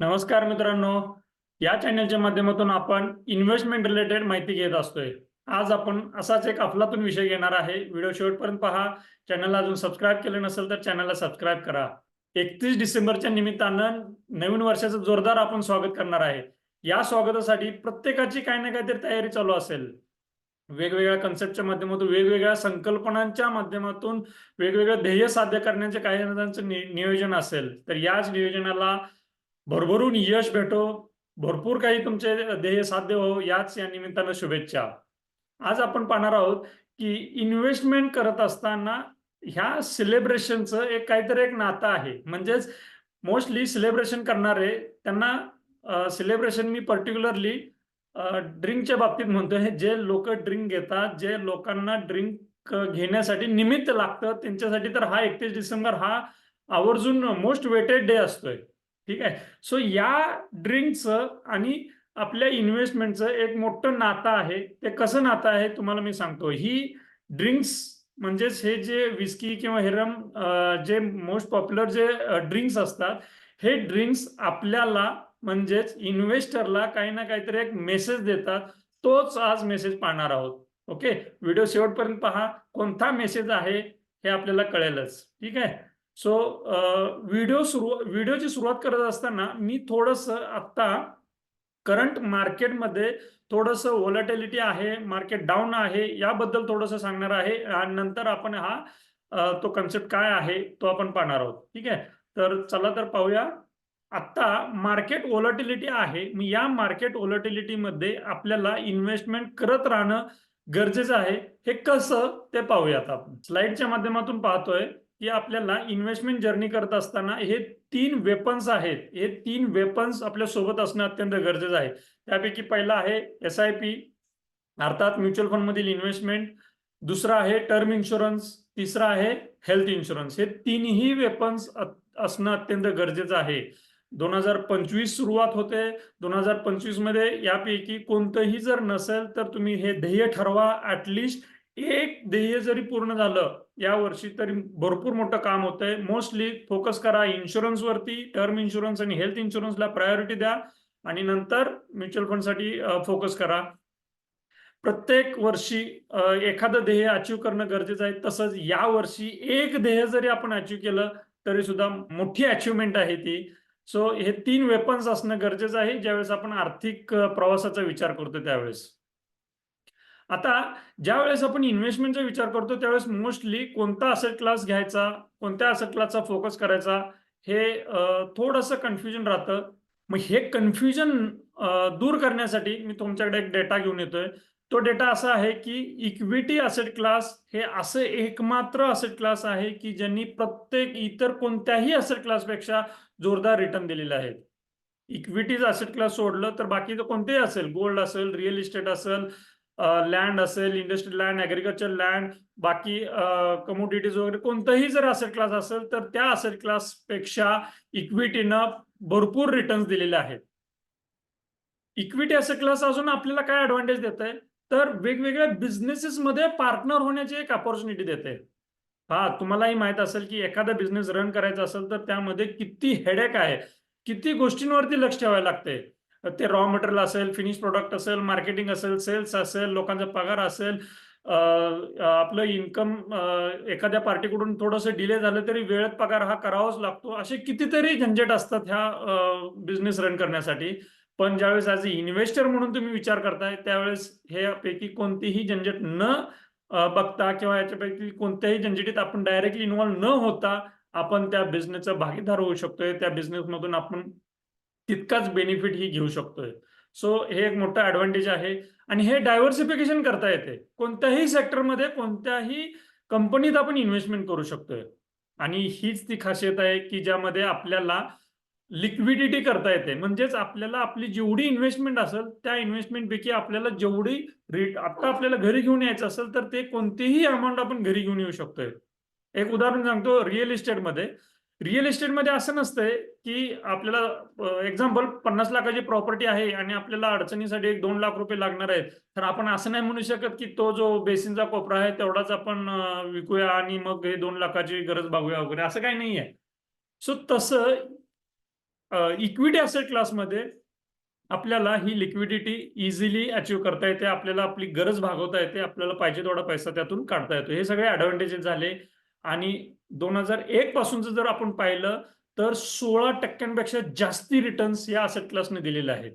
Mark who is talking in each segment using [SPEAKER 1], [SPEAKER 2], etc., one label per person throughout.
[SPEAKER 1] नमस्कार मित्रांनो. या चॅनलच्या माध्यमातून आपण इन्व्हेस्टमेंट रिलेटेड माहिती घेत असतोय. आज आपण असाच एक अफलातून विषय घेणार आहे. व्हिडिओ शेवटपर्यंत पहा. चॅनलला अजून सबस्क्राईब केलं नसेल तर चॅनलला सबस्क्राईब करा. एकतीस डिसेंबरच्या निमित्तानं नवीन वर्षाचं जोरदार आपण स्वागत करणार आहे. या स्वागतासाठी प्रत्येकाची काही ना काहीतरी तयारी चालू असेल. वेगवेगळ्या कन्सेप्टच्या माध्यमातून वेगवेगळ्या संकल्पनांच्या माध्यमातून वेगवेगळं ध्येय साध्य करण्याचे काही नियोजन असेल. तर याच नियोजनाला भरभरून यश भेटो. भरपूर काही तुमचे ध्येय साध्य हो. याच या निमित्तानं शुभेच्छा. आज आपण पाहणार आहोत की इन्व्हेस्टमेंट करत असताना ह्या सेलिब्रेशनचं एक काहीतरी एक नातं आहे. म्हणजेच मोस्टली सेलिब्रेशन करणारे त्यांना सेलिब्रेशन मी पर्टिक्युलरली ड्रिंकच्या बाबतीत म्हणतोय. हे जे लोक ड्रिंक घेतात जे लोकांना ड्रिंक घेण्यासाठी निमित्त लागतं त्यांच्यासाठी तर हा एकतीस डिसेंबर हा आवर्जून मोस्ट वेटेड डे असतोय. ठीक आहे? सो या ड्रिंकचं आणि आपल्या इन्व्हेस्टमेंटचं एक मोठं नातं आहे. ते कसं नातं आहे? तुम्हाला मी सांगतो. ही ड्रिंक्स म्हणजेच हे जे विस्की किंवा हेरम जे मोस्ट पॉप्युलर जे ड्रिंक्स असतात हे ड्रिंक्स आपल्याला म्हणजेच इन्व्हेस्टरला काही ना काहीतरी एक मेसेज देतात. तोच आज मेसेज पाहणार आहोत. ओके व्हिडिओ शेवटपर्यंत पहा. कोणता मेसेज आहे हे आपल्याला कळेलच. ठीक आहे? सो व्हिडिओ सुरू व्हिडिओची सुरुवात करत असताना मी थोडस आत्ता करंट मार्केटमध्ये थोडस व्हॉलॅटिलिटी आहे मार्केट डाऊन आहे याबद्दल थोडस सांगणार आहे. आणि नंतर आपण हा तो कन्सेप्ट काय आहे तो आपण पाहणार आहोत. ठीक आहे? तर चला तर पाहूया. आता मार्केट व्हॉलॅटिलिटी आहे. मी या मार्केटमध्ये आपल्याला इन्व्हेस्टमेंट करत राहणं गरजेचं आहे. हे कसं ते पाहूयात आपण. स्लाइडच्या माध्यमातून पाहतोय. की आपल्याला इन्व्हेस्टमेंट जर्नी करत असताना हे तीन वेपन्स आहेत. हे तीन वेपन्स आपल्यासोबत असणं अत्यंत गरजेचं आहे. त्यापैकी पहिला आहे एस आय पी अर्थात म्युच्युअल फंड मधील इन्व्हेस्टमेंट दुसरा आहे टर्म इन्शुरन्स तिसरा आहे हेल्थ इन्शुरन्स हे तीनही वेपन्स असणं अत्यंत गरजेचं आहे. दोन हजार पंचवीस सुरुवात होते. दोन हजार पंचवीसमध्ये यापैकी कोणतंही जर नसेल तर तुम्ही हे ध्येय ठरवा. ऍटलिस्ट एक ध्येय जरी पूर्ण झालं या वर्षी तरी भरपूर मोठं काम होतंय. मोस्टली फोकस करा इन्शुरन्स वरती टर्म इन्शुरन्स आणि हेल्थ इन्शुरन्सला प्रायोरिटी द्या आणि नंतर म्युच्युअल फंडसाठी फोकस करा. प्रत्येक वर्षी एखादं ध्येय अचीव करणं गरजेचं आहे. तसंच या वर्षी एक ध्येय जरी आपण अचीव केलं तरी सुद्धा मोठी अचिव्हमेंट आहे ती. सो हे तीन वेपन्स असणं गरजेचं आहे. ज्यावेळेस आपण आर्थिक प्रवासाचा विचार करतो त्यावेळेस. आता ज्या वेळेस आपण इन्व्हेस्टमेंटचा विचार करतो त्यावेळेस मोस्टली कोणता असेट क्लास घ्यायचा कोणत्या असेट क्लासचा फोकस करायचा हे थोडंसं कन्फ्युजन राहतं. मग हे कन्फ्युजन दूर करण्यासाठी मी तुमच्याकडे एक डेटा घेऊन येतोय. तो डेटा असा आहे की इक्विटी असेट क्लास हे असं एकमात्र असेट क्लास आहे की ज्यांनी प्रत्येक इतर कोणत्याही असेट क्लासपेक्षा जोरदार रिटर्न दिलेले आहेत. इक्विटीज असेट क्लास सोडलं तर बाकी कोणतेही असेल गोल्ड असेल रिअल इस्टेट असेल लँड असेल इंडस्ट्री लँड ऍग्रिकल्चर लँड बाकी कमोडिटीज वगैरे कोणतंही जर असेट क्लास असेल तर त्या असेट क्लासपेक्षा इक्विटीनं भरपूर रिटर्न्स दिलेले आहेत. इक्विटी असेट क्लास अजून आपल्याला काय ऍडव्हान्टेज देत आहे तर वेगवेगळ्या बिझनेसेस मध्ये पार्टनर होण्याची एक अपॉर्च्युनिटी देते हा तुम्हालाही माहीत असेल की एखादा बिझनेस रन करायचा असेल तर त्यामध्ये किती हेडेक आहे. किती गोष्टींवरती लक्ष ठेवायला लागते ते रॉ मटेरियल असेल फिनिश प्रोडक्ट असेल मार्केटिंग असेल सेल्स असेल लोकांचा पगार असेल आपलं इन्कम एखाद्या पार्टीकडून थोडंसं डिले झालं तरी वेळेत पगार हा करावाच लागतो. असे कितीतरी झंझट असतात ह्या बिझनेस रन करण्यासाठी. पण ज्यावेळेस ॲज अ इन्व्हेस्टर म्हणून तुम्ही विचार करताय त्यावेळेस हे पैकी कोणतीही झंझट न बघता किंवा याच्यापैकी कोणत्याही झंझटीत आपण डायरेक्टली इन्व्हॉल्व न होता आपण त्या बिझनेसचा भागीदार होऊ शकतोय. त्या बिझनेसमधून आपण तितकाच बेनिफिट ही घेऊ शकतोय. सो हे एक मोठं ऍडव्हान्टेज आहे. आणि हे डायव्हर्सिफिकेशन करता येते. कोणत्याही सेक्टरमध्ये कोणत्याही कंपनीत आपण इन्व्हेस्टमेंट करू शकतोय. आणि हीच ती खासियत आहे की ज्यामध्ये आपल्याला लिक्विडिटी करता येते. म्हणजेच आपल्याला आपली जेवढी इन्व्हेस्टमेंट असेल त्या इन्व्हेस्टमेंट पैकी आपल्याला जेवढी रेट आता आपल्याला घरी घेऊन यायचं असेल तर ते कोणतेही अमाऊंट आपण घरी घेऊन येऊ शकतोय. एक उदाहरण सांगतो. रिअल इस्टेटमध्ये रिअल इस्टेटमध्ये असं नसतंय की आपल्याला एक्झाम्पल पन्नास लाखाची प्रॉपर्टी आहे आणि आपल्याला अडचणीसाठी एक दोन लाख रुपये लागणार आहेत. तर आपण असं नाही म्हणू शकत की तो जो बेसिनचा कोपरा आहे तेवढाच आपण विकूया आणि मग हे दोन लाखाची गरज भागूया वगैरे. असं काही नाही आहे सो तसं इक्विटी असेट क्लासमध्ये आपल्याला ही लिक्विडिटी इझिली अचीव्ह करता येते. आपल्याला आपली गरज भागवता येते. आपल्याला पाहिजे तेवढा पैसा त्यातून काढता येतो. हे सगळे ऍडव्हान्टेजेस झाले. आणि दोन हजार एक पासूनच जर आपण पाहिलं तर सोळा टक्क्यांपेक्षा जास्ती रिटर्न्स या असेट क्लासने दिलेले आहेत.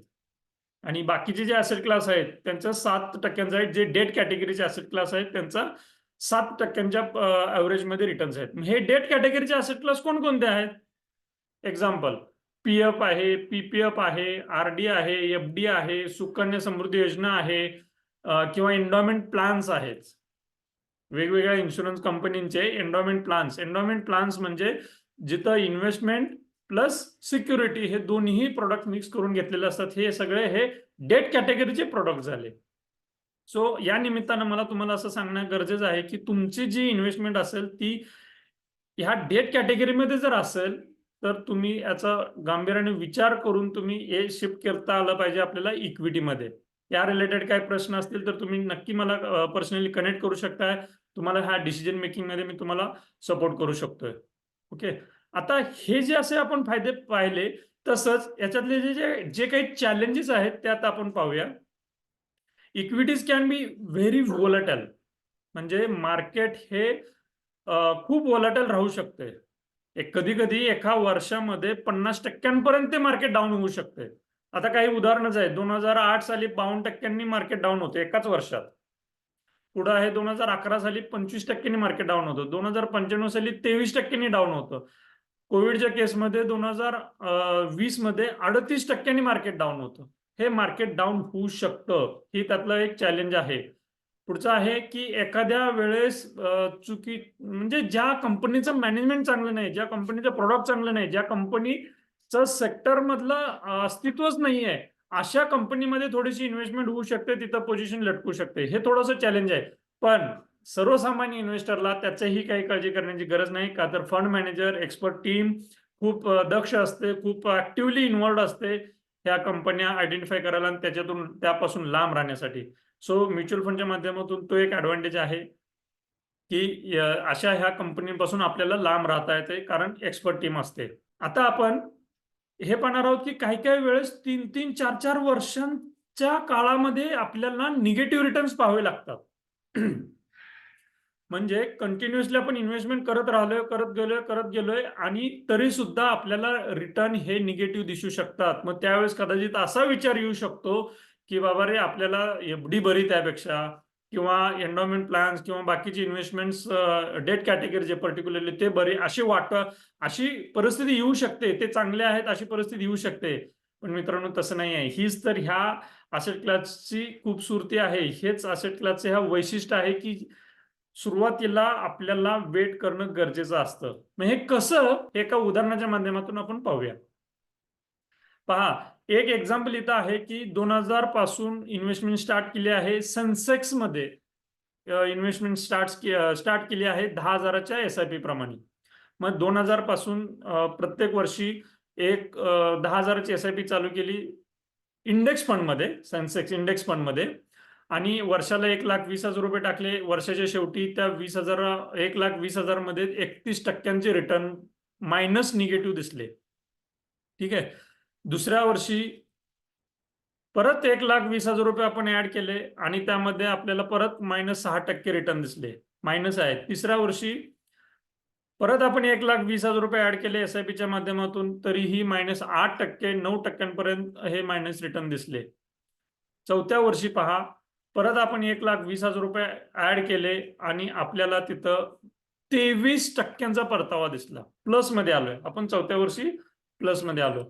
[SPEAKER 1] आणि बाकीचे जे असेट क्लास आहेत त्यांचा सात टक्क्यांचा आहेत जे डेट कॅटेगरीचे असेट क्लास आहेत त्यांचा सात टक्क्यांच्या ॲव्हरेजमध्ये रिटर्न्स आहेत. हे डेट कॅटेगरीचे असेट क्लास कोणकोणते आहेत? एक्झाम्पल पी एफ आहे पीपीएफ आहे आर डी आहे एफ डी आहे सुकन्या समृद्धी योजना आहे किंवा एन्डॉमेंट प्लान्स आहेत. वेगवेगळ्या इन्शुरन्स कंपनीचे एन्डॉमेंट प्लान्स एन्डॉमेंट प्लान्स म्हणजे जिथं इन्व्हेस्टमेंट प्लस सिक्युरिटी हे दोन्ही प्रोडक्ट मिक्स करून घेतलेले असतात. हे सगळे हे डेट कॅटेगरीचे प्रोडक्ट झाले. सो या निमित्तानं मला तुम्हाला असं सांगणं गरजेचं आहे की तुमची जी इन्व्हेस्टमेंट असेल ती ह्या डेट कॅटेगरीमध्ये जर असेल तर तुम्ही याचा गांभीर्याने विचार करून तुम्ही हे शिफ्ट करता आलं पाहिजे आपल्याला इक्विटीमध्ये या रिलेटेड काही प्रश्न असतील तर तुम्ही नक्की मला पर्सनली कनेक्ट करू शकताय. तुम्हाला ह्या डिसिजन मेकिंगमध्ये मी तुम्हाला सपोर्ट करू शकतोय. ओके आता हे जे असे आपण फायदे पाहिले तसंच याच्यातले जे जे जे काही चॅलेंजेस आहेत त्यात आपण पाहूया. Equities can be very volatile म्हणजे मार्केट हे खूप वोलटल राहू शकते. कधी कधी एका वर्षामध्ये पन्नास टक्क्यांपर्यंत ते मार्केट डाऊन होऊ शकते. आता काही उदाहरणच आहे दोन हजार आठ साली बावन्न टक्क्यांनी मार्केट डाऊन होते एकाच वर्षात. पुढं आहे दोन हजार अकरा साली पंचवीस टक्क्यांनी मार्केट डाऊन होतं. दोन हजार पंच्याण्णव साली तेवीस टक्क्यांनी डाऊन होतं. कोविडच्या केसमध्ये दोन हजार वीसमध्ये अडतीस टक्क्यांनी मार्केट डाऊन होतं. हे मार्केट डाऊन होऊ शकतं. ही त्यातलं एक चॅलेंज आहे. पुढचं आहे की एखाद्या वेळेस चुकी म्हणजे ज्या कंपनीचं मॅनेजमेंट चांगलं नाही ज्या कंपनीचं प्रोडक्ट चांगलं नाही ज्या कंपनी सेक्टर मधलं अस्तित्वच नाहीये. अशा कंपनीमध्ये थोडीशी इन्व्हेस्टमेंट होऊ शकते तिथं पोझिशन लटकू शकते. हे थोडंसं चॅलेंज आहे. पण सर्वसामान्य इन्व्हेस्टरला त्याचीही काही काळजी करण्याची गरज नाही. का तर फंड मॅनेजर एक्सपर्ट टीम खूप दक्ष असते खूप ऍक्टिव्हली इन्व्हॉल्ड असते त्या कंपन्या आयडेंटिफाय करायला आणि त्याच्यातून त्यापासून लांब राहण्यासाठी. सो म्युच्युअल फंडच्या माध्यमातून तो एक ऍडव्हान्टेज आहे की अशा ह्या कंपनीपासून आपल्याला लांब राहता येते कारण एक्सपर्ट टीम असते. आता आपण हे पाहणार आहोत की काही काही वेळेस तीन तीन चार चार वर्षांच्या काळामध्ये आपल्याला निगेटिव्ह रिटर्न्स पाहावे लागतात. म्हणजे कंटिन्युअसली आपण इन्व्हेस्टमेंट करत राहिलोय करत गेलोय करत गेलोय आणि तरी सुद्धा आपल्याला रिटर्न हे निगेटिव्ह दिसू शकतात. मग त्यावेळेस कदाचित असा विचार येऊ शकतो की बाबा रे आपल्याला एफडी बरी त्यापेक्षा किंवा एन्डॉमेंट प्लॅन्स किंवा बाकीचे इन्व्हेस्टमेंट्स डेट कॅटेगरी जे पर्टिक्युलरली ते बरे असे वाट अशी परिस्थिती येऊ शकते. ते चांगले आहेत अशी परिस्थिती येऊ शकते. पण मित्रांनो तसं नाही आहे. हीच तर ह्या असेट क्लासची खूपसुरती आहे. हेच असेट क्लासचे ह्या वैशिष्ट्य आहे की सुरुवातीला आपल्याला वेट करणं गरजेचं असतं. मग हे कसं एका उदाहरणाच्या माध्यमातून आपण पाहूया. पहा एक एक्झाम्पल इथं आहे की दोन हजारपासून इन्व्हेस्टमेंट स्टार्ट केली आहे सेन्सेक्समध्ये इन्व्हेस्टमेंट स्टार्ट स्टार्ट केली आहे दहा हजाराच्या एस आय पी प्रमाणे. मग दोन हजारपासून प्रत्येक वर्षी एक दहा हजाराची एस आय पी चालू केली इंडेक्स फंडमध्ये सेन्सेक्स इंडेक्स फंडमध्ये आणि वर्षाला एक लाख वीस हजार रुपये टाकले. वर्षाच्या शेवटी त्या वीस हजार एक लाख वीस हजारमध्ये एकतीस टक्क्यांचे रिटर्न मायनस निगेटिव्ह दिसले. ठीक आहे? दुसऱ्या वर्षी परत एक लाख वीस हजार रुपये आपण ऍड केले आणि त्यामध्ये आपल्याला परत मायनस सहा टक्के रिटर्न दिसले. मायनस आहे तिसऱ्या वर्षी परत आपण एक लाख वीस हजार रुपये ऍड केले एस आय पीच्या माध्यमातून तरीही मायनस आठ टक्के नऊ टक्क्यांपर्यंत हे मायनस रिटर्न दिसले. चौथ्या वर्षी पहा परत आपण एक लाख वीस हजार रुपये ऍड केले आणि आपल्याला तिथं तेवीस टक्क्यांचा परतावा दिसला. प्लसमध्ये आलोय. आपण चौथ्या वर्षी प्लसमध्ये आलो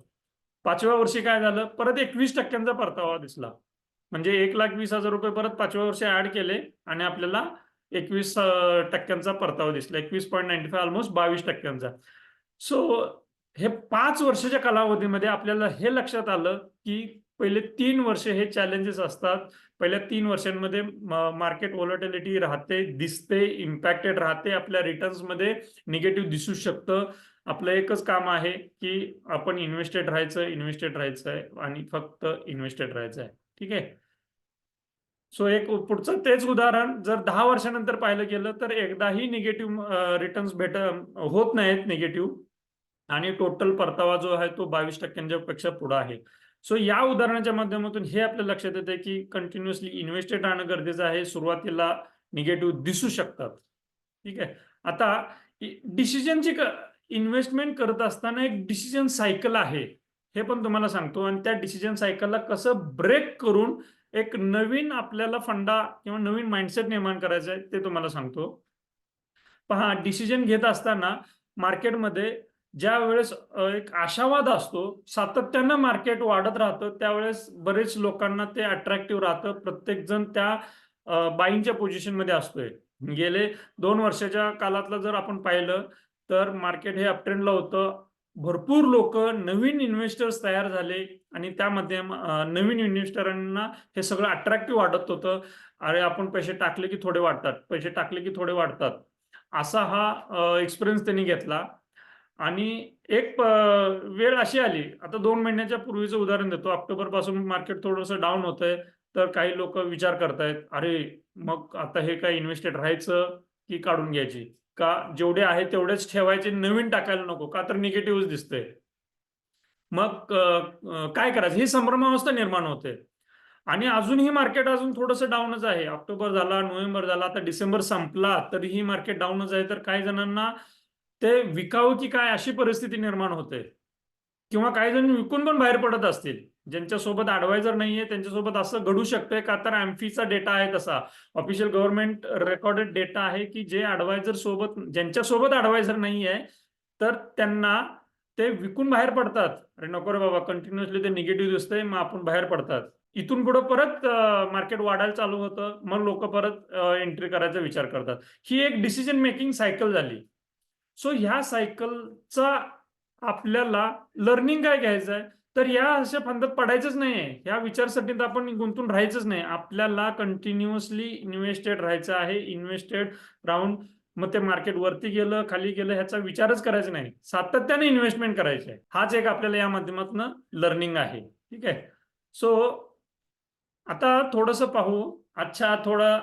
[SPEAKER 1] पाचव्या वर्षी काय झालं? परत एकवीस टक्क्यांचा परतावा दिसला. म्हणजे एक लाख वीस हजार रुपये परत पाचव्या वर्षी ऍड केले आणि आपल्याला एकवीस टक्क्यांचा परतावा दिसला. एकवीस पॉईंट नाईन्टी फाय ऑलमोस्ट बावीस टक्क्यांचा. सो हे पाच वर्षाच्या कालावधीमध्ये आपल्याला हे लक्षात आलं की पहिले तीन वर्ष हे चॅलेंजेस असतात. पहिल्या तीन वर्षांमध्ये मार्केट व्हॉलटिलिटी राहते दिसते इम्पॅक्टेड राहते आपल्या रिटर्न्समध्ये निगेटिव्ह दिसू शकतं. आपलं एकच काम आहे की आपण इन्व्हेस्टेड राहायचं इन्व्हेस्टेड राहायचं आहे आणि फक्त इन्व्हेस्टेड राहायचं आहे ठीक आहे? सो एक पुढचं तेच उदाहरण जर दहा वर्षानंतर पाहिलं गेलं तर एकदाही निगेटिव्ह रिटर्न्स भेट होत नाहीत निगेटिव्ह आणि टोटल परतावा जो आहे तो बावीस टक्क्यांच्या पेक्षा पुढे आहे. सो या उदाहरणाच्या माध्यमातून हे आपल्या लक्षात येते की कंटिन्युअसली इन्व्हेस्टेड राहणं गरजेचं आहे. सुरुवातीला निगेटिव्ह दिसू शकतात. ठीक आहे? आता डिसिजनची इन्व्हेस्टमेंट करत असताना एक डिसिजन सायकल आहे. हे पण तुम्हाला सांगतो. आणि त्या डिसिजन सायकलला कसं ब्रेक करून एक नवीन आपल्याला फंडा किंवा नवीन माइंडसेट निर्माण करायचं आहे ते तुम्हाला सांगतो. पहा डिसिजन घेत असताना मार्केटमध्ये ज्या वेळेस एक आशावाद असतो सातत्यानं मार्केट वाढत राहतं त्यावेळेस बरेच लोकांना ते अट्रॅक्टिव्ह राहतं. प्रत्येक जण त्या बाईंगच्या पोझिशनमध्ये असतोय. गेले दोन वर्षाच्या कालातलं जर आपण पाहिलं तर मार्केट हे अपट्रेंडला होतं. भरपूर लोक नवीन इन्व्हेस्टर्स तयार झाले आणि त्यामध्ये नवीन इन्व्हेस्टरांना हे सगळं अट्रॅक्टिव्ह वाटत होतं. अरे आपण पैसे टाकले की थोडे वाढतात पैसे टाकले की थोडे वाढतात. असा हा एक्सपिरियन्स त्यांनी घेतला. आणि एक वेळ अशी आली. आता दोन महिन्याच्या पूर्वीचं उदाहरण देतो. ऑक्टोबरपासून मार्केट थोडंसं डाऊन होत आहे तर काही लोक विचार करतायत अरे मग आता हे काय इन्व्हेस्टेड राहायचं की काढून घ्यायची? का जेवढे आहे तेवढेच ठेवायचे नवीन टाकायला नको? का तर निगेटिव्ह दिसतंय. मग काय करायचं? ही संभ्रमावस्था निर्माण होते. आणि अजूनही मार्केट अजून थोडंसं डाऊनच आहे. ऑक्टोबर झाला नोव्हेंबर झाला आता डिसेंबर संपला तरीही मार्केट डाऊनच आहे. तर काही जणांना ते विकावं की काय अशी परिस्थिती निर्माण होते? किंवा काही जण विकून पण बाहेर पडत असतील. ज्यांच्यासोबत ऍडवायझर नाहीये त्यांच्यासोबत असं घडू शकतंय का? तर अँफीचा डेटा आहे तसा. ऑफिशियल गव्हर्नमेंट रेकॉर्डेड डेटा आहे की जे ऍडवायझर सोबत ज्यांच्यासोबत ऍडवायझर नाही आहे तर त्यांना ते विकून बाहेर पडतात. अरे नको रे बाबा कंटिन्युअसली ते निगेटिव्ह दिसतंय मग आपण बाहेर पडतात. इथून पुढे परत मार्केट वाढायला चालू होतं मग लोक परत एंट्री करायचा विचार करतात. ही एक डिसिजन मेकिंग सायकल झाली. सो ह्या सायकलचा आपल्याला लर्निंग काय घ्यायचं आहे तर या अशा फंदात पडायचंच नाहीये. ह्या विचारसरणीत आपण गुंतून राहायचंच नाही. आपल्याला कंटिन्युअसली इन्व्हेस्टेड राहायचं आहे. इन्व्हेस्टेड राहून मग ते मार्केट वरती गेलं खाली गेलं ह्याचा विचारच करायचा नाही. सातत्याने इन्व्हेस्टमेंट करायचे. आहे हाच एक आपल्याला या माध्यमातून लर्निंग आहे. ठीक आहे? सो आता थोडंसं पाहू. अच्छा थोडा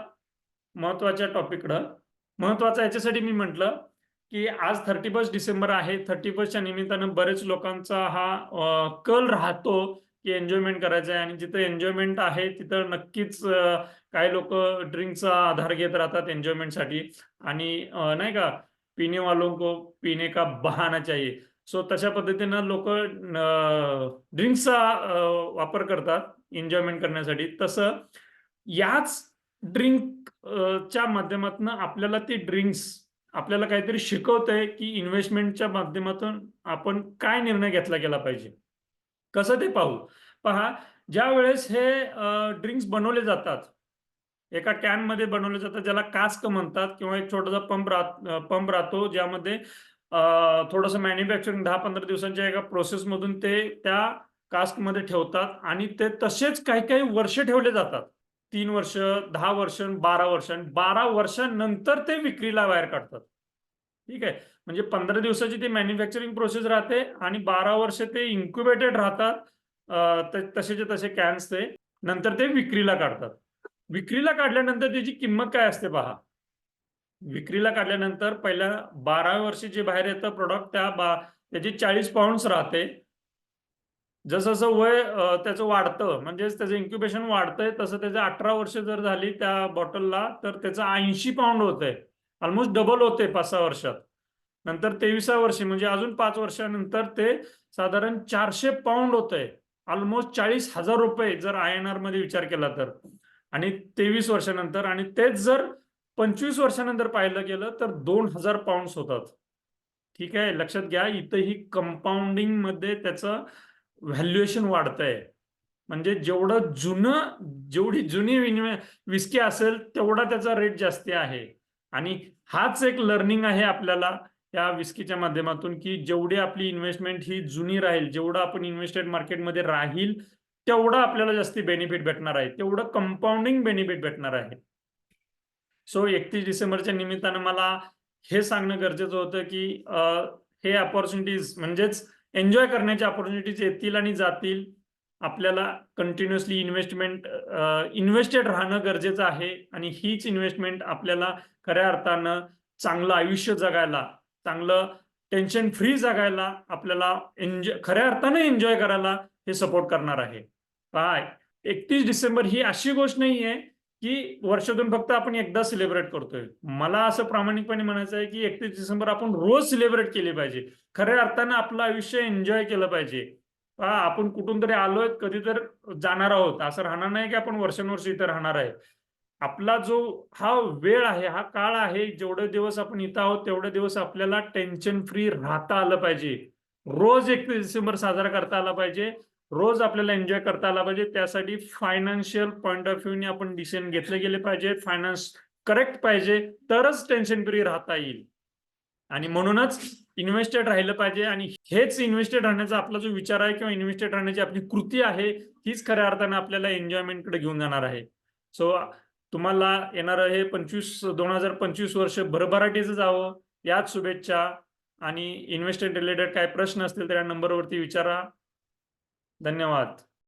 [SPEAKER 1] महत्त्वाच्या टॉपिकडं महत्वाचं याच्यासाठी मी म्हटलं की आज थर्टी फर्स्ट डिसेंबर आहे. थर्टी फर्स्टच्या निमित्तानं बरेच लोकांचा हा कल राहतो की एन्जॉयमेंट करायचं आहे आणि जिथं एन्जॉयमेंट आहे तिथं नक्कीच काही लोक ड्रिंकचा आधार घेत राहतात एन्जॉयमेंटसाठी आणि नाही का पिणेवालों को पिणे का बहाना चाहिए. सो तशा पद्धतीनं लोक ड्रिंक्सचा वापर करतात एन्जॉयमेंट करण्यासाठी. तसं याच ड्रिंक च्या माध्यमातून आपल्याला ती ड्रिंक्स आपल्याला काहीतरी शिकवतंय की इन्व्हेस्टमेंटच्या माध्यमातून आपण काय निर्णय घेतला गेला पाहिजे? कसं ते पाहू? पहा ज्या वेळेस हे ड्रिंक्स बनवले जातात एका कॅनमध्ये बनवले जातात ज्याला कास्क म्हणतात किंवा एक छोटासा पंप राह पंप राहतो ज्यामध्ये थोडंसं मॅन्युफॅक्चरिंग दहा पंधरा दिवसांच्या एका प्रोसेसमधून ते त्या कास्कमध्ये ठेवतात आणि ते तसेच काही काही वर्ष ठेवले जातात. तीन वर्ष दहा वर्ष बारा वर्ष बारा वर्षांनंतर ते विक्रीला बाहेर काढतात. ठीक आहे? म्हणजे पंधरा दिवसाची ते मॅन्युफॅक्चरिंग प्रोसेस राहते आणि बारा वर्ष ते इन्क्युबेटेड राहतात तसेचे तसे कॅन्स ते. नंतर ते विक्रीला काढतात. विक्रीला काढल्यानंतर त्याची किंमत काय असते पहा? विक्रीला काढल्यानंतर पहिल्या बारा वर्षी जे बाहेर येतं प्रोडक्ट त्या बा त्याची चाळीस पाऊंड राहते. जसं जसं वय त्याचं वाढतं म्हणजेच त्याचं इन्क्युबेशन वाढतंय तसं त्याचं अठरा वर्ष जर झाली त्या बॉटलला तर त्याचं ऐंशी पाऊंड होतंय. ऑलमोस्ट डबल होते पाच सहा वर्षात. नंतर तेविसा वर्षी म्हणजे अजून पाच वर्षानंतर ते साधारण चारशे पाऊंड होतंय. ऑलमोस्ट चाळीस हजार रुपये जर आय एन आरमध्ये विचार केला तर. आणि तेवीस वर्षानंतर आणि तेच जर पंचवीस वर्षानंतर पाहिलं गेलं तर दोन हजार पाऊंड होतात. ठीक आहे? लक्षात घ्या इथंही कंपाऊंडिंगमध्ये त्याचं व्हॅल्युएशन वाढतंय. म्हणजे जेवढं जुनं जेवढी जुनी विनिमय विस्की असेल तेवढा त्याचा रेट जास्ती आहे. आणि हाच एक लर्निंग आहे आपल्याला या विस्कीच्या माध्यमातून की जेवढी आपली इन्व्हेस्टमेंट ही जुनी राहील जेवढं आपण इन्व्हेस्टेड मार्केटमध्ये राहील तेवढं आपल्याला जास्ती बेनिफिट भेटणार आहे. तेवढं कंपाऊंडिंग बेनिफिट भेटणार आहे. सो एकतीस डिसेंबरच्या निमित्तानं मला हे सांगणं गरजेचं होतं की हे अपॉर्च्युनिटीज म्हणजेच एन्जॉय करण्याच्या ऑपॉर्च्युनिटीज येतील आणि जातील. आपल्याला कंटिन्युअसली इन्व्हेस्टमेंट इन्व्हेस्टेड राहणं गरजेचं आहे. आणि हीच इन्व्हेस्टमेंट आपल्याला खऱ्या अर्थानं चांगलं आयुष्य जगायला चांगलं टेन्शन फ्री जगायला आपल्याला एन्जॉय खऱ्या अर्थाने एन्जॉय करायला हे सपोर्ट करणार आहे. काय एकतीस डिसेंबर ही अशी गोष्ट नाही आहे की वर्षातून फक्त आपण एकदा सेलिब्रेट करतोय. मला असं प्रामाणिकपणे म्हणायचं आहे की एकतीस डिसेंबर आपण रोज सेलिब्रेट केले पाहिजे. खऱ्या अर्थानं आपलं आयुष्य एन्जॉय केलं पाहिजे. आपण कुठून तरी आलोय कधी तर जाणार आहोत. असं राहणार नाही की आपण वर्षानुवर्ष इथं राहणार आहे. आपला जो हा वेळ आहे हा काळ आहे जेवढे दिवस आपण इथं आहोत तेवढे दिवस आपल्याला टेन्शन फ्री राहता आलं पाहिजे. रोज एकतीस डिसेंबर साजरा करता आला पाहिजे. रोज आपल्याला एन्जॉय करता आला पाहिजे. त्यासाठी फायनान्शियल पॉईंट ऑफ व्ह्यूने आपण डिसिजन घेतले गेले पाहिजे. फायनान्स करेक्ट पाहिजे. तरच टेन्शन फ्री राहता येईल. आणि म्हणूनच इन्व्हेस्टेड राहिलं पाहिजे. आणि हेच इन्व्हेस्टेड राहण्याचा आपला जो विचार आहे किंवा इन्व्हेस्टेड राहण्याची आपली कृती आहे हीच खऱ्या अर्थाने आपल्याला एन्जॉयमेंटकडे घेऊन जाणार आहे. सो तुम्हाला येणारं हे पंचवीस दोन हजार पंचवीस वर्ष भरभराटीचं जावं याच शुभेच्छा. आणि इन्व्हेस्टेड रिलेटेड काय प्रश्न असतील तर या नंबरवरती विचारा. धन्यवाद.